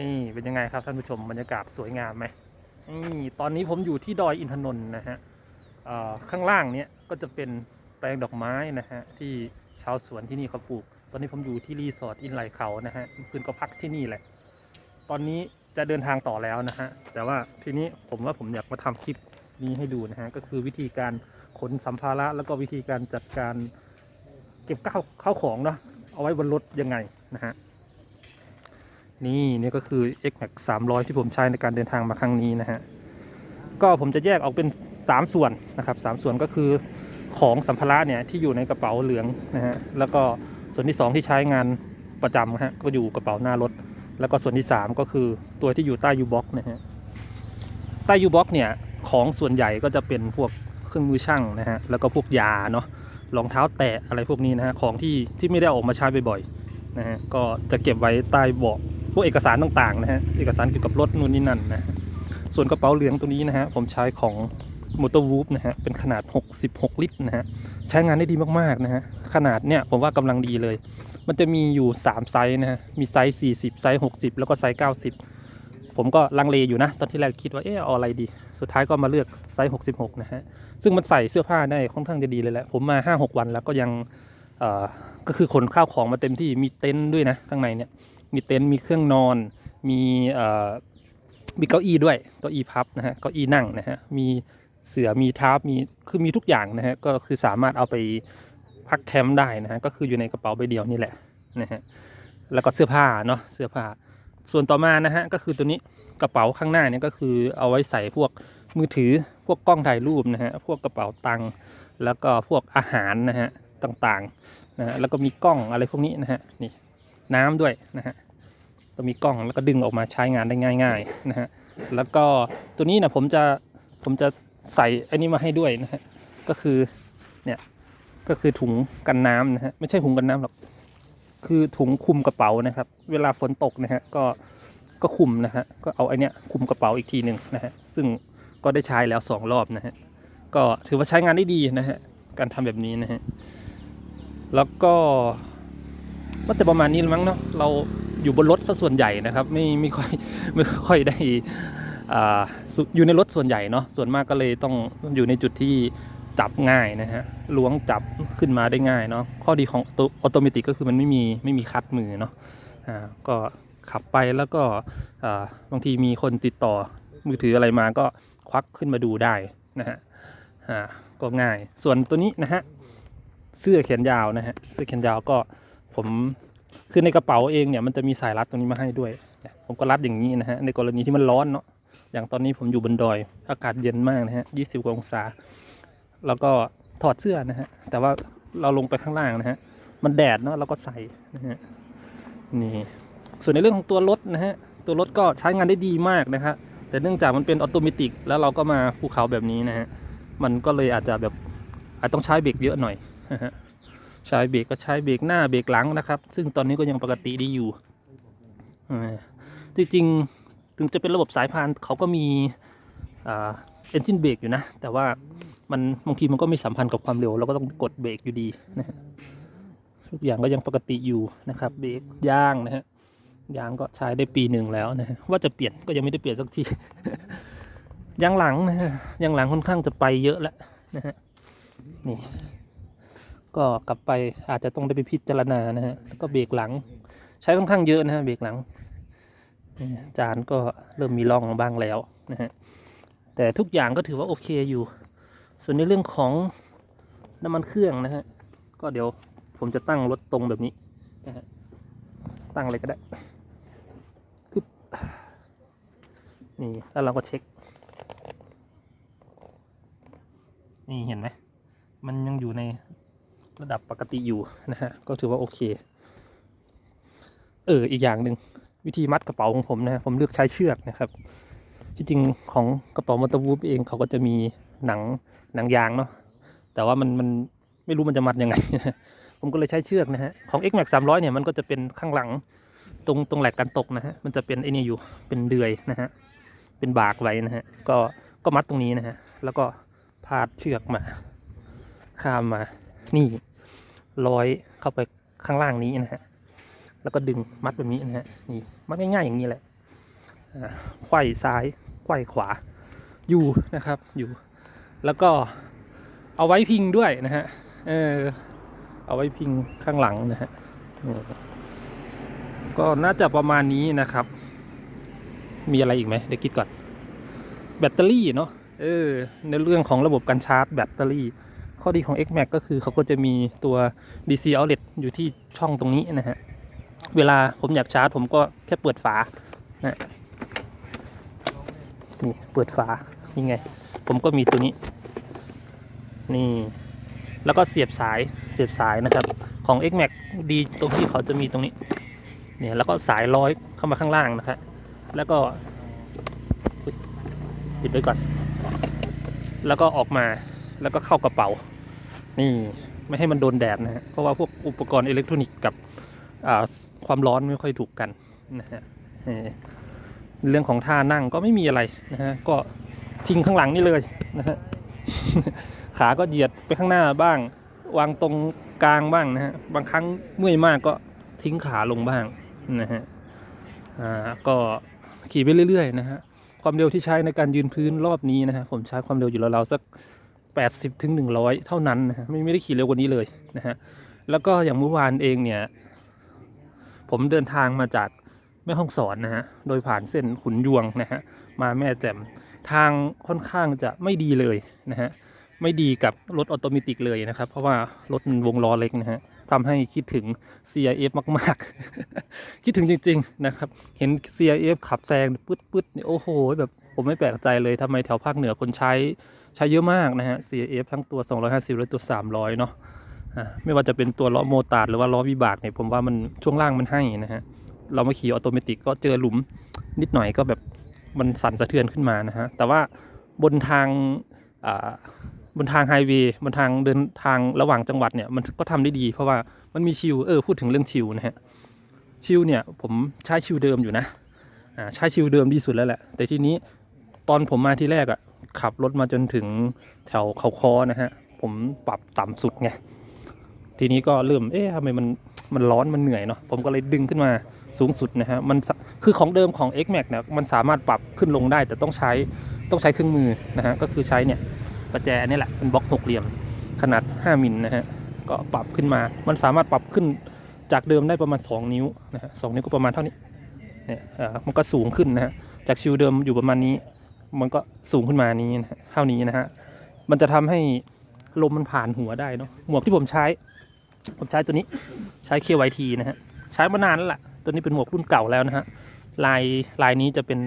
นี่เป็นยังไงครับท่านผู้ชมบรรยากาศสวยงามไหมนี่ตอนนี้ผมอยู่ที่ดอยอินทนนท์นะฮะข้างล่างเนี้ยก็จะเป็นแปลงดอกไม้นะฮะที่ชาวสวนที่นี่เขาปลูก ตอนนี้ผมอยู่ที่รีสอร์ทอินไลเขานะฮะคืนก็พักที่นี่แหละ ตอนนี้จะเดินทางต่อแล้วนะฮะแต่ว่าทีนี้ผมว่าผมอยากมาทำคลิปนี้ให้ดูนะฮะก็คือวิธีการขนสัมภาระแล้วก็วิธีการจัดการเก็บข้าวข้าวของเนาะเอาไว้บนรถยังไงนะฮะ นี่นี่ก็คือ X Max 300 ที่ผมใช้ในการเดินทางมาครั้งนี้นะฮะ ก็ผมจะแยกออกเป็น 3 ส่วนนะครับสามส่วนก็คือของสัมภาระเนี่ยที่อยู่ในกระเป๋าเหลืองนะฮะ แล้วก็ส่วนที่ 2 ที่ใช้งานประจำฮะก็อยู่กระเป๋าหน้ารถ แล้วก็ส่วนที่ 3 ก็คือตัวที่อยู่ใต้ยูบ็อกนะฮะ ใต้ยูบ็อกเนี่ยของส่วนใหญ่ก็จะเป็นพวกเครื่องมือช่างนะฮะ แล้วก็พวกยาเนาะ รองเท้าแตะอะไรพวกนี้นะฮะ ของที่ที่ไม่ได้ออกมาใช้บ่อยๆนะฮะ ก็จะเก็บไว้ใต้เบาะ วกเอกสารต่างๆนะฮะเอกสารเกี่ยวกับรถนู่นนี่นั่นนะส่วนกระเป๋าเหลืองตัวนี้นะฮะผมใช้ของมอเตอร์วูฟนะฮะเป็นขนาด 66 ลิตรนะฮะใช้งานได้ดีมากๆนะฮะขนาดเนี่ยผมว่ากำลังดีเลย มันจะมีอยู่ 3 ไซส์นะฮะมีไซส์ 40 ไซส์ 60 แล้วก็ไซส์ 90 ผมก็ลังเลอยู่นะ ตอนที่แรกคิดว่าเออเอาอะไรดี สุดท้ายก็มาเลือกไซส์ 66 นะฮะซึ่งมันใส่เสื้อผ้าได้ค่อนข้างจะดีเลยแหละผมมา 5-6 วันแล้วก็ยังก็คือขนข้าวของมาเต็มที่มีเต็นท์ด้วยนะข้างในเนี่ย มีเต็นท์มีเครื่องนอน มีมีเก้าอี้ด้วยเก้าอี้พับนะฮะเก้าอี้นั่งนะฮะมีเสือมีทาร์ปมีคือมีทุกอย่างนะฮะก็คือสามารถเอาไปพักแคมป์ได้นะฮะก็คืออยู่ในกระเป๋าใบเดียวนี่แหละนะฮะแล้วก็เสื้อผ้าเนาะเสื้อผ้า ส่วนต่อมานะฮะก็คือตัวนี้กระเป๋าข้างหน้าเนี่ยก็คือเอาไว้ใส่พวกมือถือพวกกล้องถ่ายรูปนะฮะพวกกระเป๋าตังค์แล้วก็พวกอาหารนะฮะต่างๆนะฮะแล้วก็มีกล้องอะไรพวกนี้นะฮะนี่ น้ำด้วยนะฮะก็มีกล้องแล้วก็ดึงออกมาใช้งานได้ง่าย ๆนะฮะแล้วก็ตัวนี้นะผมจะผมจะใส่อันนี้มาให้ด้วยนะฮะก็คือเนี่ยก็คือถุงกันน้ำนะฮะไม่ใช่ถุงกันน้ำหรอกคือถุงคุมกระเป๋านะครับ เวลาฝนตกนะฮะก็ก็คุมนะฮะก็เอาไอเนี้ยคุมกระเป๋าอีกทีหนึ่งนะฮะซึ่งก็ได้ใช้แล้วสองรอบนะฮะก็ถือว่าใช้งานได้ดีนะฮะการทำแบบนี้นะฮะแล้วก็ ก็จะประมาณนี้มั้งเนาะเราอยู่บนรถซะส่วนใหญ่นะครับ ไม่ไม่ค่อยไม่ค่อยได้อ่าอยู่ในรถส่วนใหญ่เนาะส่วนมากก็เลยต้องอยู่ในจุดที่จับง่ายนะฮะล้วงจับขึ้นมาได้ง่ายเนาะข้อดีของตัวออโตเมติกก็คือมันไม่มีไม่มีคัดมือเนาะอ่าก็ขับไปแล้วก็บางทีมีคนติดต่อมือถืออะไรมาก็ควักขึ้นมาดูได้นะฮะอ่าก็ง่ายส่วนตัวนี้นะฮะเสื้อแขนยาวนะฮะเสื้อแขนยาวก็ ผมคือในกระเป๋าเองเนี่ยมันจะมีสายรัดตรงนี้มาให้ด้วย ผมก็รัดอย่างนี้นะฮะในกรณีที่มันร้อนเนาะอย่างตอนนี้ผมอยู่บนดอย อากาศเย็นมากนะฮะยี่สิบกว่าองศา แล้วก็ถอดเสื้อนะฮะ แต่ว่าเราลงไปข้างล่างนะฮะ มันแดดเนาะเราก็ใส่นะฮะ นี่ ส่วนในเรื่องของตัวรถนะฮะ ตัวรถก็ใช้งานได้ดีมากนะฮะแต่เนื่องจากมันเป็นออโตเมติกแล้วเราก็มาภูเขาแบบนี้นะฮะ มันก็เลยอาจจะแบบอาจต้องใช้เบรกเยอะหน่อยนะฮะ ใช้เบรกก็ใช้เบรกหน้าเบรกหลังนะครับ ซึ่งตอนนี้ก็ยังปกติดีอยู่จริงๆถึงจะเป็นระบบสายพานเขาก็มีเอนจินเบรกอยู่นะ แต่ว่ามันบางทีมันก็ไม่สัมพันธ์กับความเร็วเราก็ต้องกดเบรกอยู่ดีนะฮะทุกอย่างก็ยังปกติอยู่นะครับ เบรกยางนะฮะยางก็ใช้ได้ปีหนึ่งแล้วนะฮะว่าจะเปลี่ยนก็ยังไม่ได้เปลี่ยนสักทียางหลังนะฮะยางหลังค่อนข้างจะไปเยอะแล้วนะฮะนี่ ก็กลับไปอาจจะต้องได้ไปพิจารณานะฮะแล้วก็เบรกหลัง ใช้ค่อนข้างเยอะนะฮะเบรกหลัง จานก็เริ่มมีร่องบ้างแล้วนะฮะแต่ทุกอย่างก็ถือว่าโอเคอยู่ ส่วนในเรื่องของน้ำมันเครื่องนะฮะก็เดี๋ยวผมจะตั้งรถตรงแบบนี้นะฮะตั้งอะไรก็ได้ปึ๊บนี่แล้วเราก็เช็ค นี่เห็นไหม มันยังอยู่ใน ระดับปกติอยู่นะฮะ ก็ถือว่าโอเค เออ อีกอย่างหนึ่งวิธีมัดกระเป๋าของผมนะ ผมเลือกใช้เชือกนะครับ ที่จริงของกระเป๋ามอเตอร์วูฟเองเขาก็จะมีหนังหนังยางเนาะ แต่ว่ามันมันไม่รู้มันจะมัดยังไง ผมก็เลยใช้เชือกนะฮะ ของ X Max 300 เนี่ยมันก็จะเป็นข้างหลังตรงตรงแหลกกันตกนะฮะ มันจะเป็นไอ้นี่อยู่เป็นเดือยนะฮะ เป็นบากไว้นะฮะ ก็ก็มัดตรงนี้นะฮะ แล้วก็พาดเชือกมา ข้ามมา นี่ ร้อยเข้าไปข้างล่างนี้นะฮะ แล้วก็ดึงมัดแบบนี้นะฮะ นี่มัดง่ายๆอย่างนี้แหละอ่าไขว้ซ้ายไขว้ขวา อยู่นะครับ อยู่ แล้วก็เอาไว้พิงด้วยนะฮะ เออ เอาไว้พิงข้างหลังนะฮะ ก็น่าจะประมาณนี้นะครับ มีอะไรอีกไหมเดี๋ยวคิดก่อน แบตเตอรี่เนาะ เออ ในเรื่องของระบบการชาร์จแบตเตอรี่ ข้อดีของ XMAX ก็คือเขาก็จะมีตัว DC outlet อยู่ที่ช่องตรงนี้นะฮะ เวลาผมอยากชาร์จผมก็แค่เปิดฝานะนี่เปิดฝานี่ไง ผมก็มีตัวนี้ นี่ แล้วก็เสียบสายเสียบสายนะครับ ของ XMAX ดีตรงที่เขาจะมีตรงนี้ เนี่ยแล้วก็สายร้อยเข้ามาข้างล่างนะครับแล้วก็ปิดไว้ก่อน แล้วก็ออกมา แล้วก็เข้ากระเป๋า นี่ไม่ให้มันโดนแดดนะฮะเพราะว่าพวกอุปกรณ์อิเล็กทรอนิกส์กับความร้อนไม่ค่อยถูกกันนะฮะเออเรื่องของท่านั่งก็ไม่มีอะไรนะฮะก็พิงข้างหลังนี่เลยนะฮะขาก็เหยียดไปข้างหน้าบ้าง วางตรงกลางบ้างนะฮะบางครั้งเมื่อยมากก็ทิ้งขาลงบ้างนะฮะอ่าก็ขี่ไปเรื่อยๆนะฮะความเร็วที่ใช้ในการยืนพื้นรอบนี้นะฮะผมใช้ความเร็วอยู่ราวๆสัก 80ถึง100 เท่านั้นนะฮะไม่ไม่ได้ขี่เร็วกว่านี้เลยนะฮะแล้วก็อย่างเมื่อวานเองเนี่ย ผมเดินทางมาจากแม่ห้องสอนนะฮะโดยผ่านเส้นขุนยวงนะฮะมาแม่แจ่มทางค่อนข้างจะไม่ดีเลยนะฮะไม่ดีกับรถออโตเมติกเลยนะครับ เพราะว่ารถมันวงล้อเล็กนะฮะทำให้คิดถึง CIF มาก ๆ คิดถึงจริง ๆ นะครับ เห็น CIF ขับแซงปึ๊ดๆนี่ยโอ้โหแบบ ผมไม่แปลกใจเลยทำไมแถวภาคเหนือคนใช้ใช้เยอะมากนะฮะ CF ทั้งตัว 250และตัว 300 เนาะไม่ว่าจะเป็นตัวล้อโมตาร์ดหรือว่าล้อวิบากเนี่ยผมว่ามันช่วงล่างมันให้นะฮะ เรามาขี่ออโตเมติกก็เจอหลุมนิดหน่อยก็แบบมันสั่นสะเทือนขึ้นมานะฮะ แต่ว่าบนทางบนทางไฮเวย์บนทางเดินทางระหว่างจังหวัดเนี่ยมันก็ทำได้ดี เพราะว่ามันมีชิลเออพูดถึงเรื่องชิลนะฮะชิลเนี่ยผมใช้ชิลเดิมอยู่นะใช้ชิลเดิมดีสุดแล้วแหละ แต่ทีนี้ ตอนผมมาที่แรกอะขับรถมาจนถึงแถวเขาคอนะฮะ ผมปรับต่ำสุดไง ทีนี้ก็เริ่ม เอ๊ะทำไมมันมันร้อนมันเหนื่อยเนาะผมก็เลยดึงขึ้นมาสูงสุดนะฮะมันคือของเดิมของ X Max เนี่ยมันสามารถปรับขึ้นลงได้แต่ต้องใช้ต้องใช้เครื่องมือนะฮะก็คือใช้เนี่ยประแจนนี้แหละเป็นบล็อกหกเหลี่ยมขนาด 5มิลนะฮะก็ปรับขึ้นมา มันสามารถปรับขึ้นจากเดิมได้ประมาณ 2 นิ้วนะฮะสองนิ้วก็ประมาณเท่านี้เนี่ยอ่ามันก็สูงขึ้นนะฮะจากชิวเดิมอยู่ประมาณนี้ มันก็สูงขึ้นมานี้นะเท่านี้นะฮะมันจะทำให้ลมมันผ่านหัวได้เนาะหมวกที่ผมใช้ ผมใช้ตัวนี้ใช้ KYT นะฮะใช้มานานแล้วล่ะตัวนี้เป็นหมวกรุ่นเก่าแล้วนะฮะลายลายนี้จะเป็น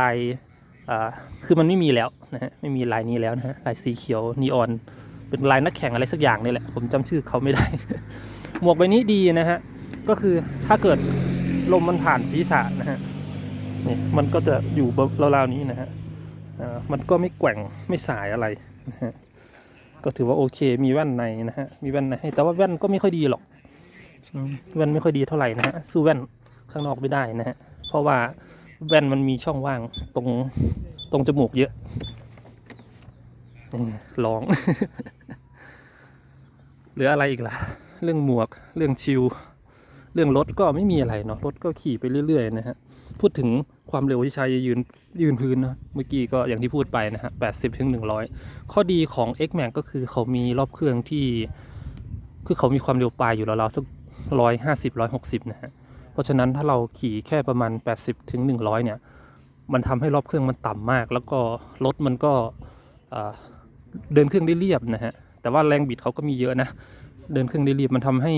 ลายอ่าคือมันไม่มีแล้วนะฮะไม่มีลายนี้แล้วนะฮะลายสีเขียวนีออน เป็นลายนักแข่งอะไรสักอย่างนี่แหละผมจำชื่อเขาไม่ได้ หมวกใบนี้ดีนะฮะก็คือถ้าเกิดลมมันผ่านศีรษะนะฮะนี่มันก็จะอยู่ราวๆนี้นะฮะ มันก็ไม่แกว่งไม่สายอะไรนะฮะก็ถือว่าโอเคมีแว่นในนะฮะมีแว่นในให้แต่ว่าแว่นก็ไม่ค่อยดีหรอกแว่นไม่ค่อยดีเท่าไหร่นะฮะสู้แว่นข้างนอกไม่ได้นะฮะเพราะว่าแว่นมันมีช่องว่างตรงตรงจมูกเยอะนี่ร้อง เหลืออะไรอีกล่ะ เรื่องหมวกเรื่องชิลเรื่องรถก็ไม่มีอะไรเนาะรถก็ขี่ไปเรื่อยๆนะฮะพูดถึง ความเร็วที่ใช้ยืนยืนพื้นนะเมื่อกี้ก็อย่างที่พูดไปนะฮะ80ถึง100ข้อดีของ X Max ก็คือเขามีรอบเครื่องที่ คือเขามีความเร็วปลายอยู่ราวๆสักร้อยห้าสิบร้อยหกสิบนะฮะเพราะฉะนั้นถ้าเราขี่แค่ประมาณ 80ถึง100 เนี่ย มันทำให้รอบเครื่องมันต่ำมาก แล้วก็รถมันก็เดินเครื่องได้เรียบนะฮะ แต่ว่าแรงบิดเขาก็มีเยอะนะ เดินเครื่องได้เรียบมันทำให้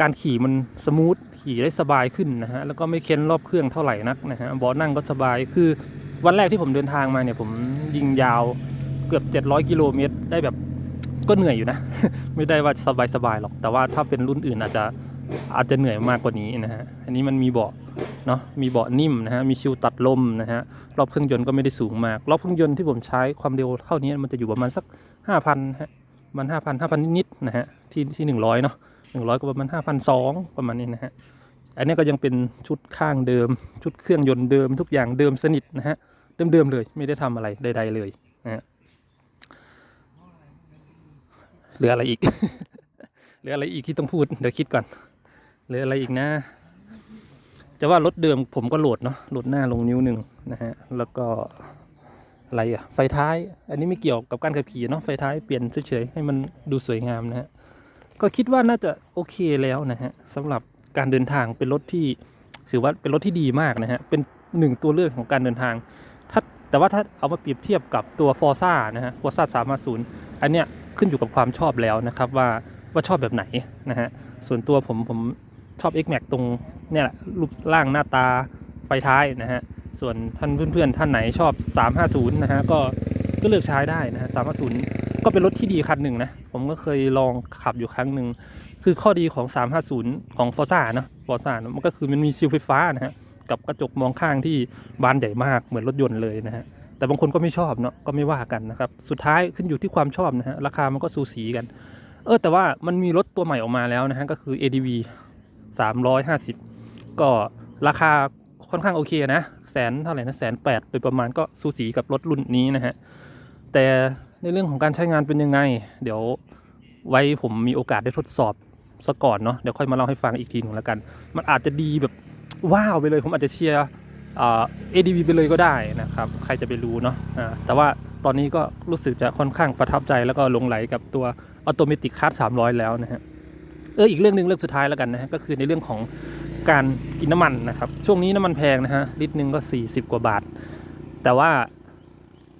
การขี่มันสมูทขี่ได้สบายขึ้นนะฮะแล้วก็ไม่เค้นรอบเครื่องเท่าไหร่นักนะฮะเบาะนั่งก็สบายคือวันแรกที่ผมเดินทางมาเนี่ยผมยิงยาวเกือบ 700 กิโลเมตรได้แบบก็เหนื่อยอยู่นะ ไม่ได้ว่าสบายสบายหรอก แต่ว่าถ้าเป็นรุ่นอื่นอาจจะอาจจะเหนื่อยมากกว่านี้นะฮะ อันนี้มันมีเบาะเนาะ มีเบาะนิ่มนะฮะ มีชิวตัดลมนะฮะ รอบเครื่องยนต์ก็ไม่ได้สูงมาก รอบเครื่องยนต์ที่ผมใช้ความเร็วเท่านี้มันจะอยู่ประมาณสัก 5,000ฮะมัน5,000 5,000 นิดๆนะฮะ ที่ที่ 100 เนาะ หนึ่งร้อยก็ประมาณห้าพันสองประมาณนี้นะฮะอันนี้ก็ยังเป็นชุดข้างเดิม ชุดเครื่องยนต์เดิมทุกอย่างเดิมสนิทนะฮะเดิมๆเลยไม่ได้ทำอะไรใด ๆ เลยนะฮะเหลืออะไรอีก เหลืออะไรอีกที่ต้องพูดเดี๋ยวคิดก่อนเหลืออะไรอีกนะ จะว่ารถเดิมผมก็โหลดเนาะโหลดหน้าลงนิ้วหนึ่งนะฮะแล้วก็อะไรอะไฟท้าย อันนี้ไม่เกี่ยวกับการขับขี่เนาะไฟท้ายเปลี่ยนเฉยๆให้มันดูสวยงามนะฮะ ก็คิดว่าน่าจะโอเคแล้วนะฮะสำหรับการเดินทางเป็นรถที่ถือว่าเป็นรถที่ดีมากนะฮะเป็นหนึ่งตัวเลือกของการเดินทางถ้าแต่ว่าถ้าเอามาเปรียบเทียบกับตัว f o r z a นะฮะ f o r z a 350อันเนี้ยขึ้นอยู่กับความชอบแล้วนะครับว่าว่าชอบแบบไหนนะฮะส่วนตัวผมผมชอบ X Max ตรงเนี่ยแหละรูปร่างหน้าตาไฟท้ายนะฮะส่วนท่านเพื่อนๆท่านไหนชอบ 350 นะฮะก็ก็เลือกใช้ได้นะฮะ350 ก็เป็นรถที่ดีคันหนึ่งนะ ผมก็เคยลองขับอยู่ครั้งหนึ่ง คือข้อดีของ 350 ของ f o r z a นะ f o r z a นะมันก็คือมันมีชิลไฟฟ้านะฮะ กับกระจกมองข้างที่บานใหญ่มากเหมือนรถยนต์เลยนะฮะ แต่บางคนก็ไม่ชอบเนาะ ก็ไม่ว่ากันนะครับ สุดท้ายขึ้นอยู่ที่ความชอบนะฮะ ราคามันก็สูสีกัน เออ แต่ว่ามันมีรถตัวใหม่ออกมาแล้วนะฮะ ก็คือ ADV 350 ก็ราคาค่อนข้างโอเคนะ แสนเท่าไหร่นะแสนแปดโดยประมาณก็สูสีกับรถรุ่นนี้นะฮะ แต่ ในเรื่องของการใช้งานเป็นยังไง เดี๋ยวไว้ผมมีโอกาสได้ทดสอบซะก่อนเนาะเดี๋ยวค่อยมาเล่าให้ฟังอีกทีหนึ่งแล้วกัน มันอาจจะดีแบบว้าวไปเลย ผมอาจจะเชียร์อ่า ADV ไปเลยก็ได้นะครับ ใครจะไปรู้เนาะอ่าแต่ว่าตอนนี้ก็รู้สึกจะค่อนข้างประทับใจแล้วก็ลงไหลกับตัว Automatic Card 300แล้วนะฮะเอออีกเรื่องหนึ่งเรื่องสุดท้ายแล้วกันนะฮะก็คือในเรื่องของการกินน้ำมันนะครับ ช่วงนี้น้ำมันแพงนะฮะลิตรหนึ่งก็ 40 กว่าบาท แต่ว่า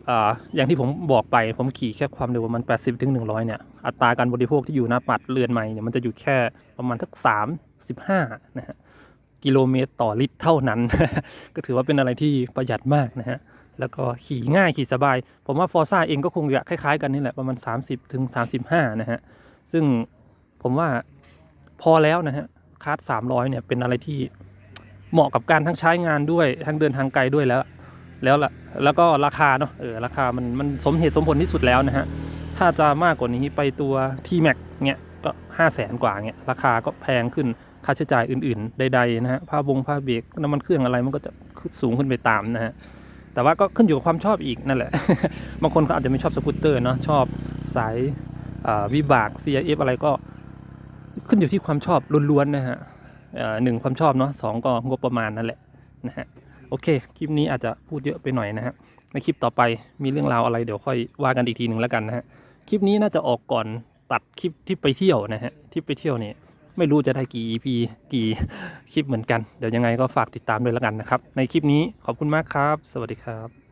ออย่างที่ผมบอกไปผมขี่แค่ความเร็วประมาณ 80ถึง100 เนี่ย อัตราการบริโภคที่อยู่หน้าปัดเรือนใหม่เนี่ยมันจะอยู่แค่ประมาณสัก35นะฮะกิโลเมตรต่อลิตรเท่านั้น ก็ถือว่าเป็นอะไรที่ประหยัดมากนะฮะแล้วก็ขี่ง่ายขี่สบาย ผมว่าฟอร์ซ่าเองก็คงจะคล้ายๆกันนี่แหละประมาณ 30ถึง35 นะฮะ ซึ่งผมว่าพอแล้วนะฮะคาร์ดสามร้อยเนี่ยเป็นอะไรที่เหมาะกับการทั้งใช้งานด้วยทั้งเดินทางไกลด้วยแล้ว แล้วละแล้วก็ราคาเนาะเออราคามันมันสมเหตุสมผลที่สุดแล้วนะฮะถ้าจะมากกว่านี้ไปตัว T Max เนี่ยก็ห้าแสนกว่าเนี่ยราคาก็แพงขึ้นค่าใช้จ่ายอื่นๆ ใดๆนะฮะผ้าบงผ้าเบรกน้ำมันเครื่องอะไรมันก็จะสูงขึ้นไปตามนะฮะแต่ว่าก็ขึ้นอยู่กับความชอบอีกนั่นแหละ บางคนเขาอาจจะไม่ชอบสกูตเตอร์เนาะชอบสายวิบาก CRF อะไรก็ขึ้นอยู่ที่ความชอบล้วนๆนะฮะหนึ่งความชอบเนาะสองก็งบประมาณนั่นแหละนะฮะ โอเค คลิปนี้อาจจะพูดเยอะไปหน่อยนะฮะ ในคลิปต่อไปมีเรื่องราวอะไรเดี๋ยวค่อยว่ากันอีกทีหนึ่งแล้วกันนะฮะ คลิปนี้น่าจะออกก่อนตัดคลิปที่ไปเที่ยวนะฮะ ที่ไปเที่ยวเนี่ยไม่รู้จะได้กี่ EP กี่คลิปเหมือนกัน เดี๋ยวยังไงก็ฝากติดตามด้วยแล้วกันนะครับ ในคลิปนี้ขอบคุณมากครับ สวัสดีครับ